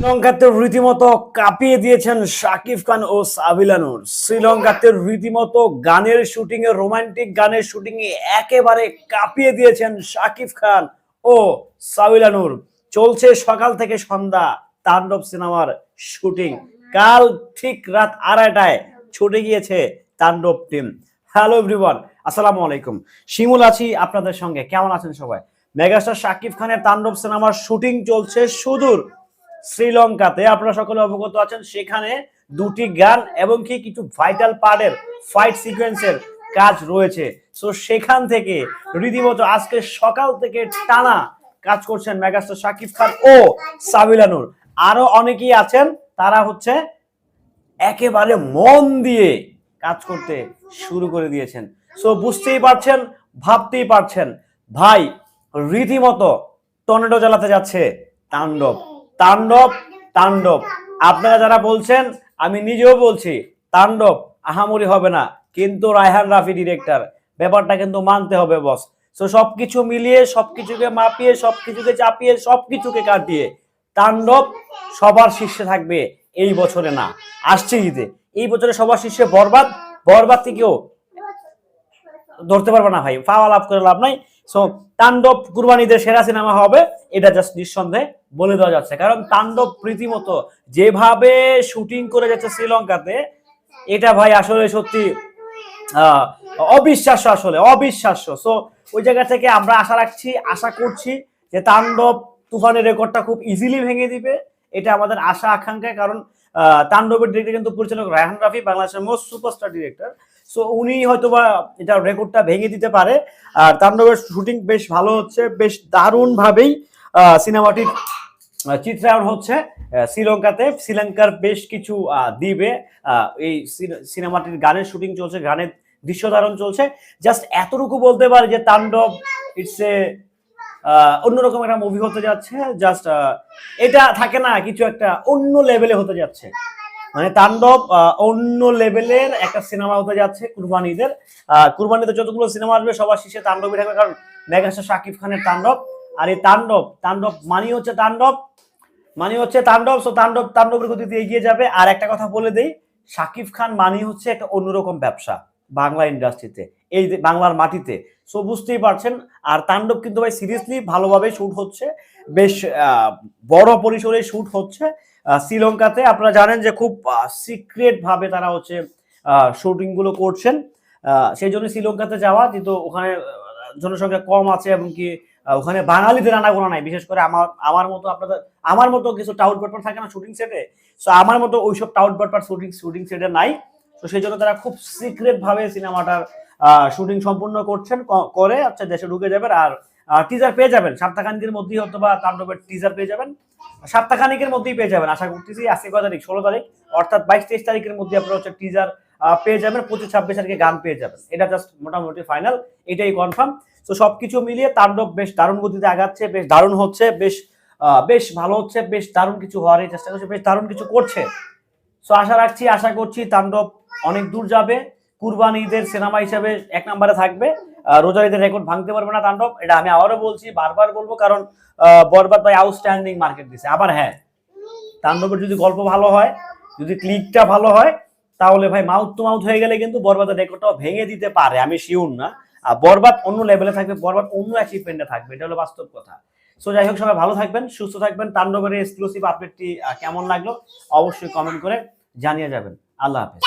শ্রীলঙ্কাতে রীতিমতো কাঁপিয়ে দিয়েছেন শাকিব খান ও সাবিলানুর শ্রীলঙ্কাতে রীতিমতো গানের শুটিং এ, রোমান্টিক গানের শুটিং এ একেবারে কাঁপিয়ে দিয়েছেন শাকিব খান ও সাবিলানুর চলছে সকাল থেকে সন্ধ্যা তাণ্ডব সিনেমার শুটিং। কাল ঠিক রাত আড়াইটায় ছুটে গিয়েছে তাণ্ডব টিম। হ্যালো এভরিওয়ান, আসসালামু আলাইকুম। শিমুল আছি আপনাদের সঙ্গে। কেমন আছেন সবাই? মেগাস্টার শাকিব খানের তাণ্ডব সিনেমার শুটিং চলছে সুদূর শ্রীলঙ্কাতে আপনারা সকলে অবগত আছেন, সেখানে দুটি গান এবং কি কিছু ভাইটাল পার্টের ফাইট সিকোয়েন্সের কাজ রয়েছে। সো সেখান থেকে রীতিমতো আজকে সকাল থেকে টানা কাজ করছেন মেগাস্টার শাকিব খান ও সাবিলানুর আরও অনেকেই আছেন, তারা হচ্ছে একেবারে মন দিয়ে কাজ করতে শুরু করে দিয়েছেন। সো বুঝতেই পারছেন, ভাবতেই পারছেন, ভাই, রীতিমতো টর্নেডো জ্বালাতে যাচ্ছে তাণ্ডব। তাণ্ডব তাণ্ডব। আপনারা যারা বলছেন, আমি নিজেও বলছি, তাণ্ডব আহামরি হবে না। কিন্তু রায়হান রাফি ডিরেক্টর ব্যাপারটা কিন্তু মানতে হবে বস সো সবকিছু মিলিয়ে, সবকিছুকে মাপিয়ে, সবকিছুকে চাপিয়ে, সবকিছুকে কাটিয়ে তাণ্ডব সবার শীর্ষে থাকবে এই বছরে না। আসছে ঈদে। এই বছরে সবার শীর্ষে বরবাদ। বরবাদ থেকেও ধরতে পারবে না ভাই। পাওয়া লাভ করে লাভ নাই। সো তাণ্ডব কুরবানিদের সেরা সিনেমা হবে। এটা জাস্ট নিঃসন্দেহে বলে দেওয়া যাচ্ছে। কারণ তাণ্ডব রীতিমতো যেভাবে শুটিং করে যাচ্ছে শ্রীলঙ্কাতে, এটা ভাই আসলে সত্যি অবিশ্বাস্য আসলে, অবিশ্বাস্য। সো ওই জায়গা থেকে আমরা আশা রাখছি, আশা করছি যে তাণ্ডব তুফানের রেকর্ডটা খুব ইজিলি ভেঙে দিবে। এটা আমাদের আশা, আকাঙ্ক্ষা, কারণ তাণ্ডবের ডিরেক্টর কিন্তু পরিচালক রায়হান রাফি, বাংলাদেশের মোস্ট সুপারস্টার ডিরেক্টর সো উনি হয়তোবা এটা রেকর্ডটা ভেঙে দিতে পারে। আর তাণ্ডবের শুটিং বেশ ভালো হচ্ছে, বেশ দারুণ ভাবেই সিনেমাটির চিত্রায়ন হচ্ছে শ্রীলঙ্কাতে। শ্রীলঙ্কার বেশ কিছু দ্বীপে এই সিনেমাটির গানের শুটিং চলছে, গানের দৃশ্য ধারণ চলছে। জাস্ট এতটুকু বলতে পারে যে তাণ্ডব ইটস এ অন্যরকম একটা মুভি হতে যাচ্ছে। জাস্ট এটা থাকে না, কিছু একটা অন্য লেভেলে হতে যাচ্ছে। মানে তাণ্ডব অন্য লেভেলের একটা সিনেমা হতে যাচ্ছে কুরবানিদের। কুরবানিতে যতগুলো সিনেমা আসবে, সবার শেষে তাণ্ডবই থাকবে, কারণ মেগাস্টার শাকিব খানের তাণ্ডব। আর এই তাণ্ডব তাণ্ডব মানি হচ্ছে তাণ্ডব, মানি হচ্ছে তাণ্ডব সো তাণ্ডব, তাণ্ডবের গতিতে এগিয়ে যাবে। আর একটা কথা বলে দেই শাকিব খান মানি হচ্ছে একটা অন্যরকম ব্যবসা বাংলা ইন্ডাস্ট্রিতে, এই বাংলার মাটিতে। সো বুঝতেই পারছেন, আর তাণ্ডব কিন্তু ভাই সিরিয়াসলি ভালোভাবে শ্যুট হচ্ছে, বেশ বড় পরিসরে শুট হচ্ছে। শ্রীলঙ্কাতে আপনারা জানেন যে খুব সিক্রেট ভাবে তারা হচ্ছে শুটিংগুলো করছেন। সেই জন্য শ্রীলঙ্কাতে যাওয়া, কিন্তু ওখানে জনসংখ্যা কম আছে এবং কি ওখানে বাঙালিদের আনাগোনা নাই। বিশেষ করে আমার আমার মতো আপনাদের, আমার মতো কিছু টাউট বাটপার থাকে না শুটিং সেটে সো আমার মতো ওইসব টাউট বাটপার শুটিং শুটিং সেটে নাই। তো সেই জন্য তারা খুব সিক্রেট ভাবে সিনেমাটার শুটিং সম্পূর্ণ করছেন করে আচ্ছা দেশে ঢুকে যাবেন আর টিজার পেয়ে যাবেন। সপ্তাহখানিকের মধ্যেই হয়তো বা তাণ্ডবের টিজার পেয়ে যাবেন। সপ্তাহখানিকের মধ্যেই পেয়ে যাবেন, আশা করতেছি আজকে কয় তারিখ, ষোলো তারিখ, অর্থাৎ বাইশ তেইশ তারিখের মধ্যে আপনারা হচ্ছে টিজার পেয়ে যাবেন পঁচিশ ছাব্বিশ তারিখে গান পেয়ে যাবেন। এটা জাস্ট মোটামুটি ফাইনাল এটাই কনফার্ম তো সবকিছু মিলিয়ে তাণ্ডব বেশ দারুণ গতিতে আগাচ্ছে বেশ দারুণ হচ্ছে বেশ বেশ ভালো হচ্ছে বেশ দারুণ কিছু হওয়ারই চেষ্টা করছে বেশ দারুণ কিছু করছে। সো আশা রাখছি আশা করছি তাণ্ডব অনেক দূর যাবে। কুরবানি ঈদের সিনেমা হিসেবে এক নম্বরে থাকবে। রোজার ঈদের রেকর্ড ভাঙতে পারবে না তাণ্ডব এটা আমি আবারও বলছি বারবার বলব কারণ আহ, বরবাদ ভাই আউটস্ট্যান্ডিং মার্কেট দিছে। আবার হ্যাঁ তাণ্ডবের যদি গল্প ভালো হয় যদি ক্লিকটা ভালো হয় তাহলে ভাই মাউথ টু মাউথ হয়ে গেলে কিন্তু বরবাদের রেকর্ডটাও ভেঙে দিতে পারে, আমি শিওর না। আর বরবাদ অন্য লেভেলে থাকবে, বরবাদ অন্য অ্যাচিভমেন্টে থাকবে, এটা হলো বাস্তব কথা। সো যাই হোক, সবাই ভালো থাকবেন, সুস্থ থাকবেন, তাণ্ডবের এক্সক্লুসিভ আপডেটটি কেমন লাগল অবশ্যই কমেন্ট করে জানিয়ে যাবেন। আল্লাহ হাফেজ।